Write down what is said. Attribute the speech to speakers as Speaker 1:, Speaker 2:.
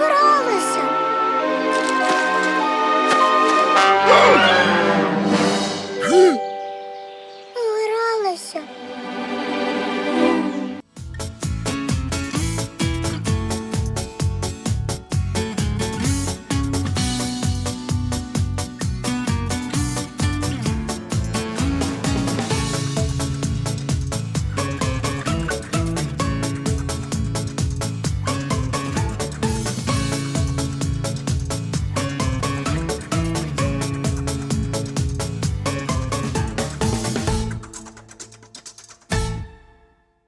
Speaker 1: забрали.